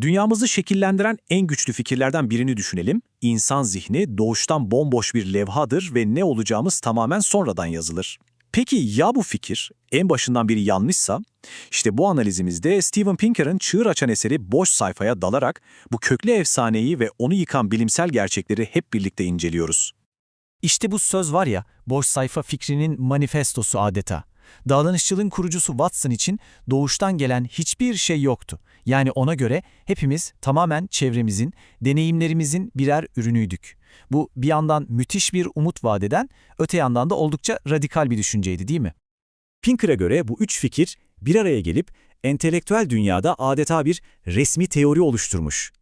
Dünyamızı şekillendiren en güçlü fikirlerden birini düşünelim. İnsan zihni doğuştan bomboş bir levhadır ve ne olacağımız tamamen sonradan yazılır. Peki ya bu fikir en başından biri yanlışsa? İşte bu analizimizde Steven Pinker'ın çığır açan eseri Boş Sayfaya dalarak bu köklü efsaneyi ve onu yıkan bilimsel gerçekleri hep birlikte inceliyoruz. İşte bu söz var ya, boş sayfa fikrinin manifestosu adeta. Davranışçılığın kurucusu Watson için doğuştan gelen hiçbir şey yoktu. Yani ona göre hepimiz tamamen çevremizin, deneyimlerimizin birer ürünüydük. Bu bir yandan müthiş bir umut vadeden, öte yandan da oldukça radikal bir düşünceydi değil mi? Pinker'a göre bu üç fikir bir araya gelip entelektüel dünyada adeta bir resmi teori oluşturmuş.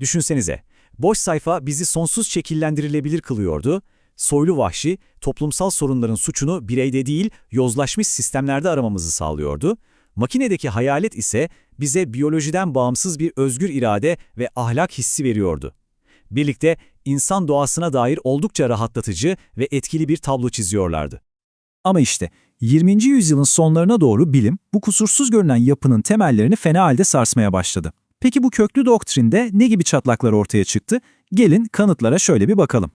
Düşünsenize, boş sayfa bizi sonsuz şekillendirilebilir kılıyordu, soylu vahşi, toplumsal sorunların suçunu bireyde değil, yozlaşmış sistemlerde aramamızı sağlıyordu, makinedeki hayalet ise bize biyolojiden bağımsız bir özgür irade ve ahlak hissi veriyordu. Birlikte insan doğasına dair oldukça rahatlatıcı ve etkili bir tablo çiziyorlardı. Ama işte 20. yüzyılın sonlarına doğru bilim bu kusursuz görünen yapının temellerini fena halde sarsmaya başladı. Peki bu köklü doktrinde ne gibi çatlaklar ortaya çıktı? Gelin kanıtlara şöyle bir bakalım.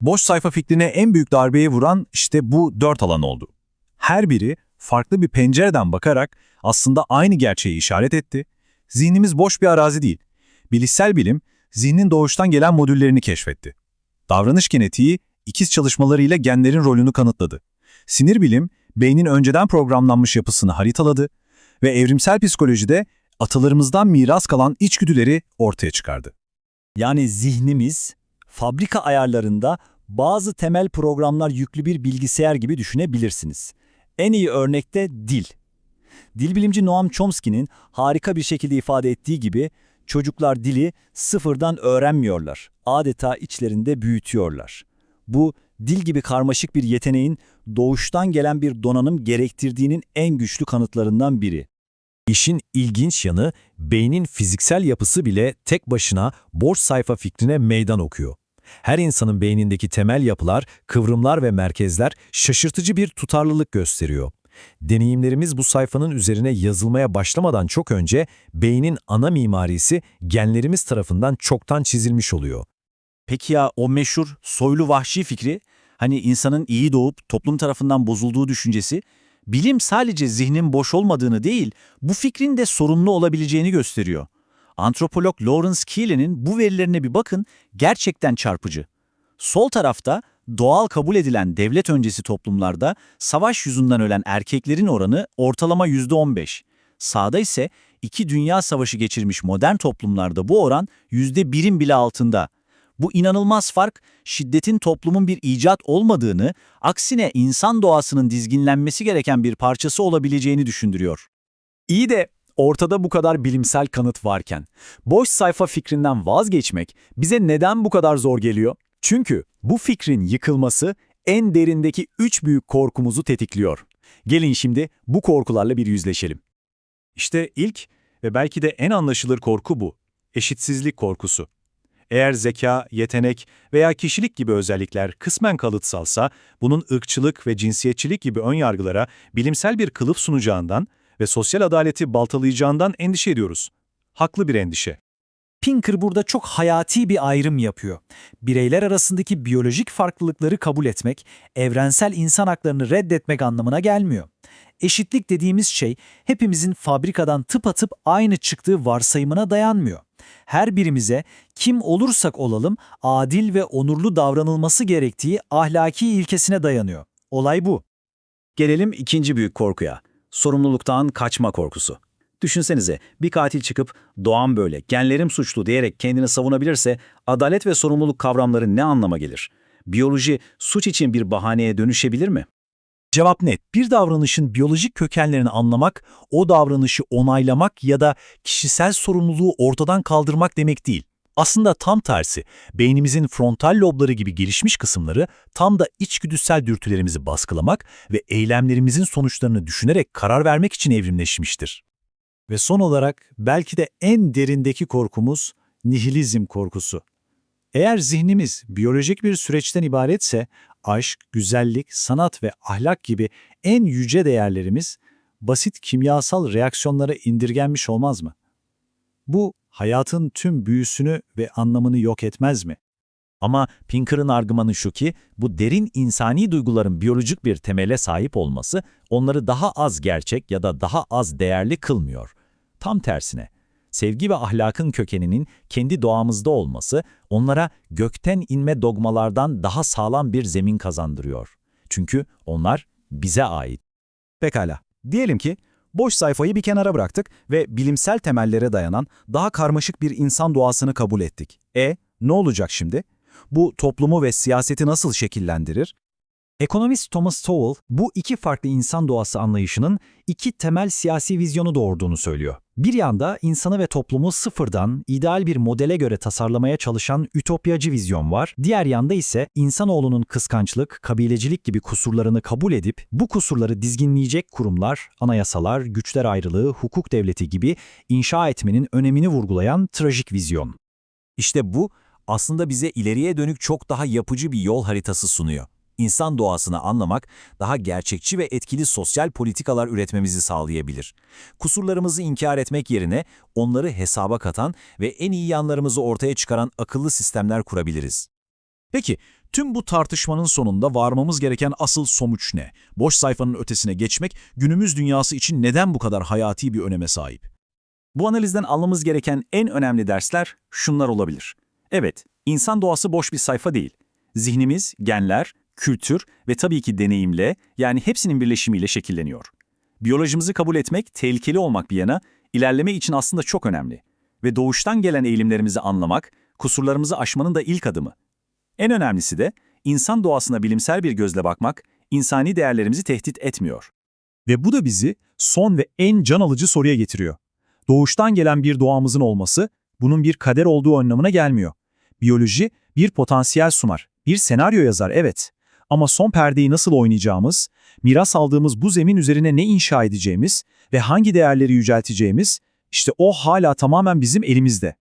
Boş sayfa fikrine en büyük darbeyi vuran işte bu dört alan oldu. Her biri farklı bir pencereden bakarak aslında aynı gerçeği işaret etti. Zihnimiz boş bir arazi değil. Bilişsel bilim, zihnin doğuştan gelen modüllerini keşfetti. Davranış genetiği, ikiz çalışmalarıyla genlerin rolünü kanıtladı. Sinir bilim, beynin önceden programlanmış yapısını haritaladı ve evrimsel psikolojide atalarımızdan miras kalan içgüdüleri ortaya çıkardı. Yani zihnimiz fabrika ayarlarında bazı temel programlar yüklü bir bilgisayar gibi düşünebilirsiniz. En iyi örnekte dil. Dilbilimci Noam Chomsky'nin harika bir şekilde ifade ettiği gibi çocuklar dili sıfırdan öğrenmiyorlar. Adeta içlerinde büyütüyorlar. Bu dil gibi karmaşık bir yeteneğin doğuştan gelen bir donanım gerektirdiğinin en güçlü kanıtlarından biri. İşin ilginç yanı beynin fiziksel yapısı bile tek başına boş sayfa fikrine meydan okuyor. Her insanın beynindeki temel yapılar, kıvrımlar ve merkezler şaşırtıcı bir tutarlılık gösteriyor. Deneyimlerimiz bu sayfanın üzerine yazılmaya başlamadan çok önce beynin ana mimarisi genlerimiz tarafından çoktan çizilmiş oluyor. Peki ya o meşhur soylu vahşi fikri, hani insanın iyi doğup toplum tarafından bozulduğu düşüncesi, bilim sadece zihnin boş olmadığını değil, bu fikrin de sorunlu olabileceğini gösteriyor. Antropolog Lawrence Keelan'in bu verilerine bir bakın, gerçekten çarpıcı. Sol tarafta doğal kabul edilen devlet öncesi toplumlarda savaş yüzünden ölen erkeklerin oranı ortalama %15. Sağda ise iki dünya savaşı geçirmiş modern toplumlarda bu oran %1'in bile altında. Bu inanılmaz fark, şiddetin toplumun bir icat olmadığını, aksine insan doğasının dizginlenmesi gereken bir parçası olabileceğini düşündürüyor. İyi de ortada bu kadar bilimsel kanıt varken, boş sayfa fikrinden vazgeçmek bize neden bu kadar zor geliyor? Çünkü bu fikrin yıkılması en derindeki üç büyük korkumuzu tetikliyor. Gelin şimdi bu korkularla bir yüzleşelim. İşte ilk ve belki de en anlaşılır korku bu. Eşitsizlik korkusu. Eğer zeka, yetenek veya kişilik gibi özellikler kısmen kalıtsalsa, bunun ırkçılık ve cinsiyetçilik gibi önyargılara bilimsel bir kılıf sunacağından ve sosyal adaleti baltalayacağından endişe ediyoruz. Haklı bir endişe. Pinker burada çok hayati bir ayrım yapıyor. Bireyler arasındaki biyolojik farklılıkları kabul etmek, evrensel insan haklarını reddetmek anlamına gelmiyor. Eşitlik dediğimiz şey hepimizin fabrikadan tıpatıp aynı çıktığı varsayımına dayanmıyor. Her birimize kim olursak olalım adil ve onurlu davranılması gerektiği ahlaki ilkesine dayanıyor. Olay bu. Gelelim ikinci büyük korkuya. Sorumluluktan kaçma korkusu. Düşünsenize bir katil çıkıp doğan böyle, genlerim suçlu diyerek kendini savunabilirse adalet ve sorumluluk kavramları ne anlama gelir? Biyoloji suç için bir bahaneye dönüşebilir mi? Cevap net. Bir davranışın biyolojik kökenlerini anlamak, o davranışı onaylamak ya da kişisel sorumluluğu ortadan kaldırmak demek değil. Aslında tam tersi, beynimizin frontal lobları gibi gelişmiş kısımları tam da içgüdüsel dürtülerimizi baskılamak ve eylemlerimizin sonuçlarını düşünerek karar vermek için evrimleşmiştir. Ve son olarak belki de en derindeki korkumuz nihilizm korkusu. Eğer zihnimiz biyolojik bir süreçten ibaretse, aşk, güzellik, sanat ve ahlak gibi en yüce değerlerimiz basit kimyasal reaksiyonlara indirgenmiş olmaz mı? Bu hayatın tüm büyüsünü ve anlamını yok etmez mi? Ama Pinker'ın argümanı şu ki, bu derin insani duyguların biyolojik bir temele sahip olması onları daha az gerçek ya da daha az değerli kılmıyor. Tam tersine, sevgi ve ahlakın kökeninin kendi doğamızda olması onlara gökten inme dogmalardan daha sağlam bir zemin kazandırıyor. Çünkü onlar bize ait. Pekala. Diyelim ki boş sayfayı bir kenara bıraktık ve bilimsel temellere dayanan daha karmaşık bir insan doğasını kabul ettik. E, ne olacak şimdi? Bu toplumu ve siyaseti nasıl şekillendirir? Ekonomist Thomas Sowell bu iki farklı insan doğası anlayışının iki temel siyasi vizyonu doğurduğunu söylüyor. Bir yanda insanı ve toplumu sıfırdan ideal bir modele göre tasarlamaya çalışan ütopyacı vizyon var. Diğer yanda ise insanoğlunun kıskançlık, kabilecilik gibi kusurlarını kabul edip bu kusurları dizginleyecek kurumlar, anayasalar, güçler ayrılığı, hukuk devleti gibi inşa etmenin önemini vurgulayan trajik vizyon. İşte bu aslında bize ileriye dönük çok daha yapıcı bir yol haritası sunuyor. İnsan doğasını anlamak daha gerçekçi ve etkili sosyal politikalar üretmemizi sağlayabilir. Kusurlarımızı inkar etmek yerine onları hesaba katan ve en iyi yanlarımızı ortaya çıkaran akıllı sistemler kurabiliriz. Peki, tüm bu tartışmanın sonunda varmamız gereken asıl sonuç ne? Boş sayfanın ötesine geçmek günümüz dünyası için neden bu kadar hayati bir öneme sahip? Bu analizden almamız gereken en önemli dersler şunlar olabilir. Evet, insan doğası boş bir sayfa değil. Zihnimiz, genler, kültür ve tabii ki deneyimle, yani hepsinin birleşimiyle şekilleniyor. Biyolojimizi kabul etmek, tehlikeli olmak bir yana, ilerleme için aslında çok önemli. Ve doğuştan gelen eğilimlerimizi anlamak, kusurlarımızı aşmanın da ilk adımı. En önemlisi de, insan doğasına bilimsel bir gözle bakmak, insani değerlerimizi tehdit etmiyor. Ve bu da bizi son ve en can alıcı soruya getiriyor. Doğuştan gelen bir doğamızın olması, bunun bir kader olduğu anlamına gelmiyor. Biyoloji bir potansiyel sunar, bir senaryo yazar evet. Ama son perdeyi nasıl oynayacağımız, miras aldığımız bu zemin üzerine ne inşa edeceğimiz ve hangi değerleri yücelteceğimiz, işte o hala tamamen bizim elimizde.